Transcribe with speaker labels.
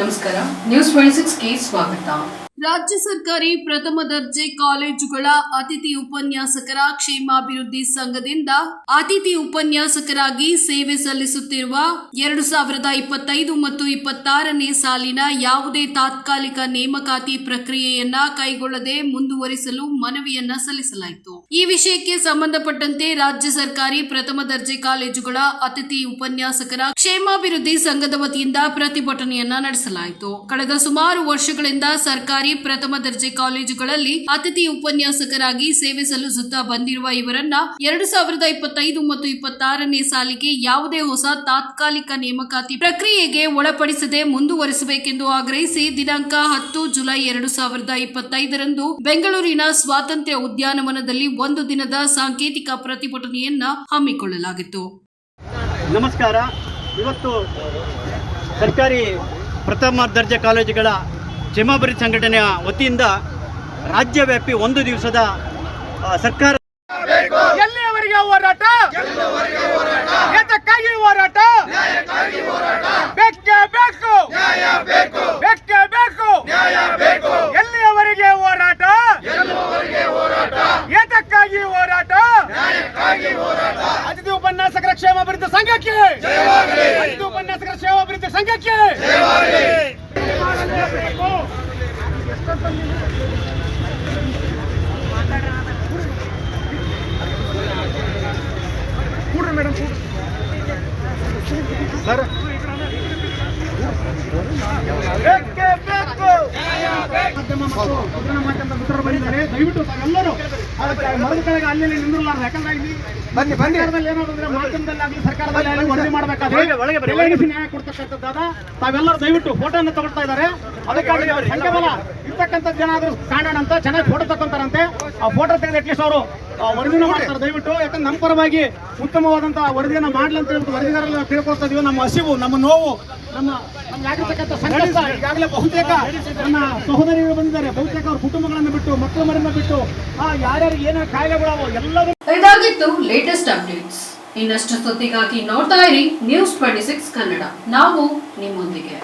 Speaker 1: ನಮಸ್ಕಾರ. News twenty ಸಿಕ್ಸ್ಗೆ ಸ್ವಾಗತ.
Speaker 2: ರಾಜ್ಯ ಸರ್ಕಾರಿ ಪ್ರಥಮ ದರ್ಜೆ ಕಾಲೇಜುಗಳ ಅತಿಥಿ ಉಪನ್ಯಾಸಕರ ಕ್ಷೇಮಾಭಿವೃದ್ಧಿ ಸಂಘದಿಂದ ಅತಿಥಿ ಉಪನ್ಯಾಸಕರಾಗಿ ಸೇವೆ ಸಲ್ಲಿಸುತ್ತಿರುವ ಎರಡು ಸಾವಿರದ ಇಪ್ಪತ್ತೈದು ಮತ್ತು ಇಪ್ಪತ್ತಾರನೇ ಸಾಲಿನ ಯಾವುದೇ ತಾತ್ಕಾಲಿಕ ನೇಮಕಾತಿ ಪ್ರಕ್ರಿಯೆಯನ್ನ ಕೈಗೊಳ್ಳದೆ ಮುಂದುವರಿಸಲು ಮನವಿಯನ್ನ ಸಲ್ಲಿಸಲಾಯಿತು. ಈ ವಿಷಯಕ್ಕೆ ಸಂಬಂಧಪಟ್ಟಂತೆ ರಾಜ್ಯ ಸರ್ಕಾರಿ ಪ್ರಥಮ ದರ್ಜೆ ಕಾಲೇಜುಗಳ ಅತಿಥಿ ಉಪನ್ಯಾಸಕರ ಕ್ಷೇಮಾಭಿವೃದ್ಧಿ ಸಂಘದ ವತಿಯಿಂದ ಪ್ರತಿಭಟನೆಯನ್ನ ನಡೆಸಲಾಯಿತು. ಕಳೆದ ಸುಮಾರು ವರ್ಷಗಳಿಂದ ಸರ್ಕಾರಿ ಪ್ರಥಮ ದರ್ಜೆ ಕಾಲೇಜುಗಳಲ್ಲಿ ಅತಿಥಿ ಉಪನ್ಯಾಸಕರಾಗಿ ಸೇವೆ ಸಲ್ಲಿಸುತ್ತಾ ಬಂದಿರುವ ಇವರನ್ನ ಎರಡು ಸಾವಿರದ ಇಪ್ಪತ್ತೈದು ಮತ್ತು ಇಪ್ಪತ್ತಾರನೇ ಸಾಲಿಗೆ ಯಾವುದೇ ಹೊಸ ತಾತ್ಕಾಲಿಕ ನೇಮಕಾತಿ ಪ್ರಕ್ರಿಯೆಗೆ ಒಳಪಡಿಸದೆ ಮುಂದುವರಿಸಬೇಕೆಂದು ಆಗ್ರಹಿಸಿ ದಿನಾಂಕ ಹತ್ತು ಜುಲೈ ಎರಡು ಸಾವಿರದ ಇಪ್ಪತ್ತೈದರಂದು ಬೆಂಗಳೂರಿನ ಸ್ವಾತಂತ್ರ್ಯ ಉದ್ಯಾನವನದಲ್ಲಿ ಒಂದು ದಿನದ ಸಾಂಕೇತಿಕ ಪ್ರತಿಭಟನೆಯನ್ನ ಹಮ್ಮಿಕೊಳ್ಳಲಾಗಿತ್ತು.
Speaker 3: ನಮಸ್ಕಾರ. ಇವತ್ತು ಸರ್ಕಾರಿ ಪ್ರಥಮ ದರ್ಜೆ ಕಾಲೇಜುಗಳ ಜಮಾಬರಿ ಸಂಘಟನೆಯ ವತಿಯಿಂದ ರಾಜ್ಯವ್ಯಾಪಿ ಒಂದು ದಿವಸದ ಸರ್ಕಾರ
Speaker 4: ಎಲ್ಲಿಯವರೆಗೆ ಹೋರಾಟ? ಎದಕ್ಕಾಗಿ ಹೋರಾಟ. ಬೇಕೇ ಬೇಕು. ಬೇಕೇ ಬೇಕು ಎಲ್ಲಿಯವರೆಗೆ ಹೋರಾಟ ಎದಕ್ಕಾಗಿ ಹೋರಾಟ ಅತಿಥಿ ಉಪನ್ಯಾಸಕರ ಕ್ಷೇಮಾಭಿವೃದ್ಧಿ ಸಂಘಕ್ಕೆ! ಐದು ಉಪನ್ಯಾಸಕರ ಕ್ಷೇಮಾಭಿವೃದ್ಧಿ ಸಂಘಕ್ಕೆ!
Speaker 3: ಸರ್.
Speaker 4: ಬೇಕೇ ಬೇಕು ಮಾಧ್ಯಮ ಮತ್ತು ಮುದ್ರಣ ಮಾಧ್ಯಮದ ಮಿತ್ರರು ಬಂದಿದ್ದಾರೆ ದಯವಿಟ್ಟು ತಾವೆಲ್ಲರೂ ಅದಕ್ಕೆ ಮರದ ಕೆಳಗೆ ಅಲ್ಲಿ ನಿಂದಿರಲಾರ ಯಾಕಂದ್ರೆ ಇಲ್ಲಿ ಬನ್ನಿ ಬನ್ನಿ. ಏನಾದ್ರು ಅಂದ್ರೆ ಮಾಧ್ಯಮದಲ್ಲಿ ಆಗಲಿ ಸರ್ಕಾರದಲ್ಲಿ ಆಗಲಿ ವರದಿ ಮಾಡಬೇಕಾದ್ರೆ ನ್ಯಾಯ ಕೊಡ್ತಕ್ಕಂಥದ್ದಾದ ತಾವೆಲ್ಲರೂ ದಯವಿಟ್ಟು ಫೋಟೋನ ತಗೊಳ್ತಾ ಇದ್ದಾರೆ. ಅದಕ್ಕಾಗಿ ಇರ್ತಕ್ಕಂಥ ಇರ್ತಕ್ಕಂಥದ್ದು ಆದ್ರೂ ಕಾಣೋಣ ಅಂತ ಚೆನ್ನಾಗಿ ಫೋಟೋ ತಗೊಂತಾರಂತೆ. ಆ ಫೋಟೋ ತೆಗೆದು ಅಟ್ಲೀಸ್ಟ್ ಅವರು ವರದಿನ ಮಾಡ್ತಾರೆ ದಯವಿಟ್ಟು. ಯಾಕಂದ್ರೆ ನಮ್ಮ ಪರವಾಗಿ ಉತ್ತಮವಾದಂತಹ ವರದಿಯನ್ನ ಮಾಡ್ಲಿ ಅಂತ ಹೇಳ್ಬಿಟ್ಟು ವರದಿಗಾರಲ್ಲ ತಿಳ್ಕೊಳ್ತಾ ಇದೀವಿ. ನಮ್ಮ ಹಸಿವು ನಮ್ಮ ನೋವು ನಮ್ಮ ನಮ್ಗಾಗಿರ್ತಕ್ಕಂಥ ಸಂಕಷ್ಟ ಈಗಾಗಲೇ ಬಹುತೇಕ ನನ್ನ ಸಹೋದರಿಗಳು ಬಂದಿದ್ದಾರೆ. ಬಹುತೇಕ ಅವ್ರ ಕುಟುಂಬಗಳನ್ನ ಬಿಟ್ಟು ಮಕ್ಕಳ ಮರನ್ನ ಬಿಟ್ಟು ಆ ಯಾರ್ಯಾರು ಏನೇನು ಕಾಯಿಲೆಗಳಾವೋ ಎಲ್ಲರೂ
Speaker 1: ಇದಾಗಿತ್ತು ಲೇಟೆಸ್ಟ್ ಅಪ್ಡೇಟ್ಸ್ ಇನ್ನಷ್ಟು ಸುದ್ದಿಗಾಗಿ ನೋಡ್ತಾ ಇರಿ ನ್ಯೂಸ್ ಟ್ವೆಂಟಿ ಸಿಕ್ಸ್ ಕನ್ನಡ. ನಾವು ನಿಮ್ಮೊಂದಿಗೆ.